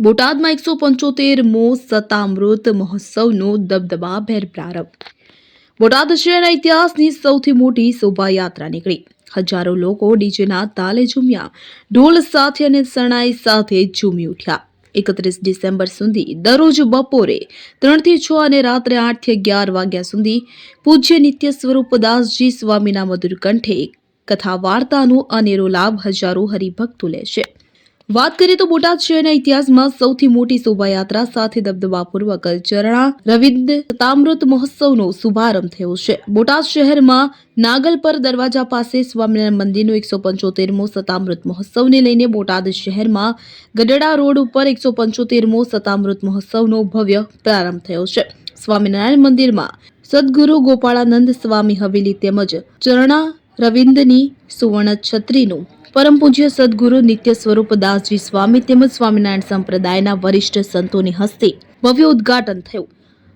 બોટાદમાં એકસો પંચોતેરમો સતામૃત મહોત્સવનો દબદબાભેર પ્રારંભ. બોટાદ શહેરના ઇતિહાસની સૌથી મોટી શોભાયાત્રા નીકળી. હજારો લોકો ડીજેના તાલે ઝૂમ્યા. ઢોલ સાથે અને શરણાઈ સાથે ઝૂમી ઉઠ્યા. એકત્રીસ ડિસેમ્બર સુધી દરરોજ બપોરે ત્રણથી છ અને રાત્રે આઠથી અગિયાર વાગ્યા સુધી પૂજ્ય નિત્ય સ્વરૂપ દાસજી સ્વામીના મધુર કંઠે કથા વાર્તાનો અનેરો લાભ હજારો હરિભક્તો લે છે. વાત કરીએ તો બોટાદ શહેરના ઇતિહાસમાં સૌથી મોટી શોભાયાત્રા સાથે દબદબાપૂર્વક ચરણા રવિન્દ તામ્રત મહોત્સવનો શુભારંભ થયો છે. બોટાદ શહેરમાં નાગલપર દરવાજા પાસે સ્વામિનારાયણ મંદિરનો એકસો પંચોતેરમો સતામૃત મહોત્સવને લઈને બોટાદ શહેરમાં ગઢડા રોડ ઉપર એકસો પંચોતેરમો સતામૃત મહોત્સવનો ભવ્ય પ્રારંભ થયો છે. સ્વામિનારાયણ મંદિરમાં સદગુરુ ગોપાળાનંદ સ્વામી હવેલી તેમજ ચરણા રવિન્દની સુવર્ણ છત્રીનું. પરમ પૂજ્ય સદગુરુ નિત્ય સ્વરૂપ દાસજી સ્વામી તેમજ સ્વામિનારાયણ સંપ્રદાયના વરિષ્ઠ સંતોની હસ્તે ભવ્ય ઉદ્ઘાટન થયું.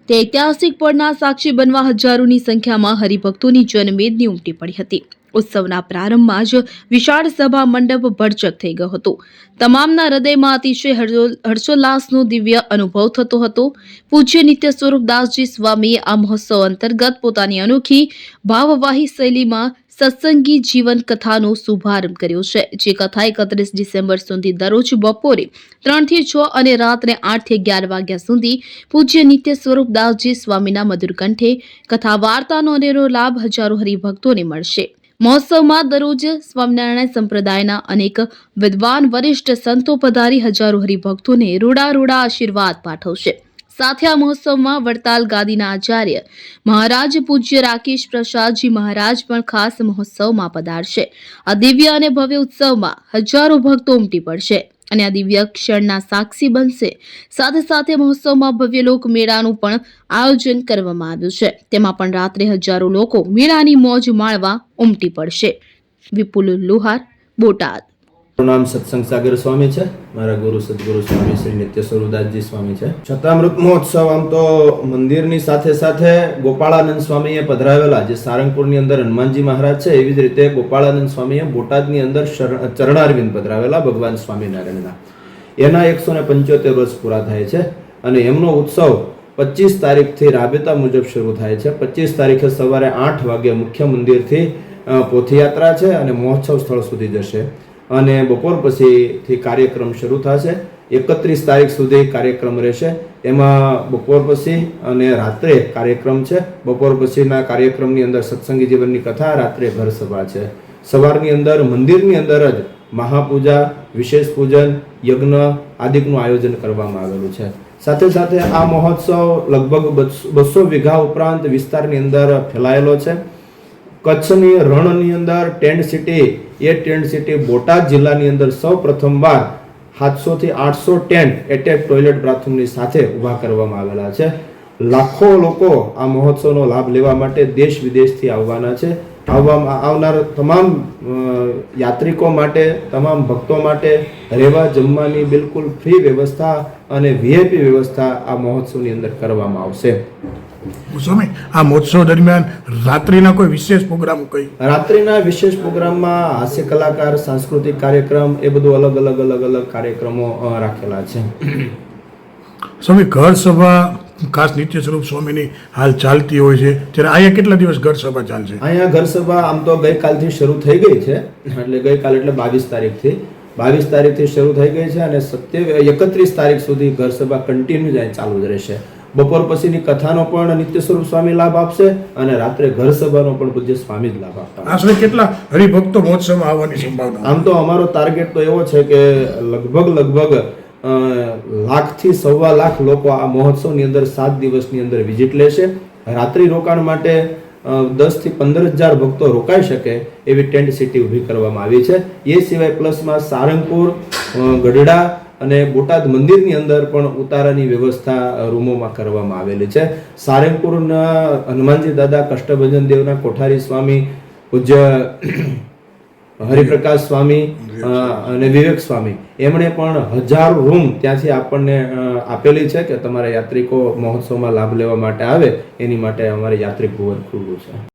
તે ઐતિહાસિક પળના સાક્ષી બનવા હજારોની સંખ્યામાં હરિભક્તોની જનમેદની ઉમટી પડી હતી. ઉત્સવના પ્રારંભમાં જ વિશાળ સભા મંડપ ભરચક થઈ ગયો હતો. તમામના હૃદયમાં અતિશય હર્ષો- હર્ષોલ્લાસનો દિવ્ય અનુભવ થતો હતો. પૂજ્ય નિત્ય સ્વરૂપ દાસજી સ્વામીએ આ મહોત્સવ અંતર્ગત પોતાની અનોખી ભાવવાહી શૈલીમાં સત્સંગી જીવન કથાનો શુભારંભ કર્યો છે, જે કથા એકત્રીસ ડિસેમ્બર સુધી દરરોજ બપોરે ત્રણથી છ અને રાત્રે આઠથી અગિયાર વાગ્યા સુધી પૂજ્ય નિત્ય સ્વરૂપ દાસજી સ્વામીના મધુર કંઠે કથા વાર્તાનો અનેરો લાભ હજારો હરિભક્તોને મળશે. મહોત્સવમાં દરરોજ સ્વામિનારાયણ સંપ્રદાયના અનેક વિદ્વાન વરિષ્ઠ સંતો પધારી હજારો હરિભક્તોને રૂડા રૂડા આશીર્વાદ પાઠવશે. સાથે આ મહોત્સવમાં વડતાલ ગાદીના આચાર્ય મહારાજ પૂજ્ય રાકેશ પ્રસાદજી મહારાજ પણ ખાસ મહોત્સવમાં પધારશે. આ દિવ્ય અને ભવ્ય ઉત્સવમાં હજારો ભક્તો ઉમટી પડશે અને આ દિવ્ય ક્ષણના સાક્ષી બનશે. સાથે સાથે મહોત્સવમાં ભવ્ય લોક મેળાનું પણ આયોજન કરવામાં આવ્યું છે. તેમાં પણ રાત્રે હજારો લોકો મેળાની મોજ માણવા ઉમટી પડશે. વિપુલ લુહાર, બોટાદ. મારું નામ સત્સંગ સાગર સ્વામી છે. મારા ગુરુ સદગુરુ સ્વામી શ્રી નિત્ય સ્વરૂદાસજી સ્વામી છે. છતામૃત મહોત્સવ આમ તો મંદિરની સાથે સાથે ગોપાળાનંદ સ્વામીએ પધરાવેલા જે સારંગપુરની અંદર હનુમાનજી મહારાજ છે, એવી જ રીતે ગોપાળાનંદ સ્વામીએ બોટાદની અંદર ચરણારવિંદ પધરાવેલા ભગવાન સ્વામિનારાયણના. એના એકસો ને પંચોતેર વર્ષ પૂરા થાય છે અને એમનો ઉત્સવ પચીસ તારીખથી રાબેતા મુજબ શરૂ થાય છે. પચીસ તારીખે સવારે આઠ વાગે મુખ્ય મંદિરથી પોથીયાત્રા છે અને મહોત્સવ સ્થળ સુધી જશે. અને બપોર પછીથી કાર્યક્રમ શરૂ થશે. એકત્રીસ તારીખ સુધી કાર્યક્રમ રહેશે. એમાં બપોર પછી અને રાત્રે કાર્યક્રમ છે. બપોર પછીના કાર્યક્રમની અંદર સત્સંગી જીવનની કથા, રાત્રે ઘર સભા છે. સવારની અંદર મંદિરની અંદર જ મહાપૂજા, વિશેષ પૂજન, યજ્ઞ આદિકનું આયોજન કરવામાં આવેલું છે. સાથે સાથે આ મહોત્સવ લગભગ બસો વીઘા ઉપરાંત વિસ્તારની અંદર ફેલાયેલો છે. કચ્છની રણની અંદર ટેન્ટ સિટી એ ટેન્ટ સિટી બોટાદ જિલ્લાની અંદર સૌ પ્રથમવાર સાતસો થી આઠસો ટેન્ટ એટેચ ટોયલેટ બાથરૂમની સાથે ઊભા કરવામાં આવેલા છે. લાખો લોકો આ મહોત્સવનો લાભ લેવા માટે દેશ વિદેશથી આવવાના છે. આવવામાં આવનાર તમામ યાત્રિકો માટે, તમામ ભક્તો માટે રહેવા જમવાની બિલકુલ ફ્રી વ્યવસ્થા અને વીઆઈપી વ્યવસ્થા આ મહોત્સવની અંદર કરવામાં આવશે. સ્વામી આ મહોત્સવ દરમિયાન રાત્રિના કોઈ વિશેષ પ્રોગ્રામ કઈ? રાત્રિના વિશેષ પ્રોગ્રામમાં હાસ્ય કલાકાર સાંસ્કૃતિક કાર્યક્રમ એ બધું અલગ અલગ અલગ અલગ કાર્યક્રમો રાખેલા છે. સ્વામી ઘર સભા ખાસ નિત્ય સ્વરૂપ સ્વામીની હાલ ચાલતી હોય છે. ત્યારે અહીંયા કેટલા દિવસ ઘર સભા ચાલશે? અહીંયા ઘર સભા આમ તો ગઈકાલથી શરૂ થઈ ગઈ છે. એટલે ગઈકાલ એટલે બાવીસ તારીખથી. બાવીસ તારીખથી શરૂ થઈ ગઈ છે અને સત્ય એકત્રીસ તારીખ સુધી ઘર સભા કન્ટિન્યુ જાય ચાલુ જ રહેશે. બપોર પછીની કથાનો પણ નિત્ય સ્વરૂપ સ્વામી લાભ આપશે અને રાત્રે ઘર સભાનો પણ પૂજ્ય સ્વામી જ લાભ આપતા આશરે કેટલા હરિભક્તો મહોત્સવમાં આવવાની સંભાવના? આમ તો અમારો ટાર્ગેટ તો એવો છે કે લગભગ લગભગ લાખથી સવા લાખ લોકો આ મહોત્સવની અંદર સાત દિવસની અંદર વિઝિટ લેશે. રાત્રિ રોકાણ માટે દસથી પંદર હજાર ભક્તો રોકાઈ શકે એવી ટેન્ટ સિટી ઊભી કરવામાં આવી છે. એ સિવાય પ્લસમાં સારંગપુર ગઢડા અને બોટાદ મંદિરની અંદર પણ ઉતારાની વ્યવસ્થા રૂમોમાં કરવામાં આવેલી છે. સારંગપુરના હનુમાનજી દાદા કષ્ટભજન દેવના કોઠારી સ્વામી, પૂજ્ય હરિપ્રકાશ સ્વામી અને વિવેક સ્વામી. એમણે પણ હજારો રૂમ ત્યાંથી આપણને આપેલી છે કે તમારા યાત્રિકો મહોત્સવમાં લાભ લેવા માટે આવે, એની માટે અમારે યાત્રિક ભુવન ખુલ્લું છે.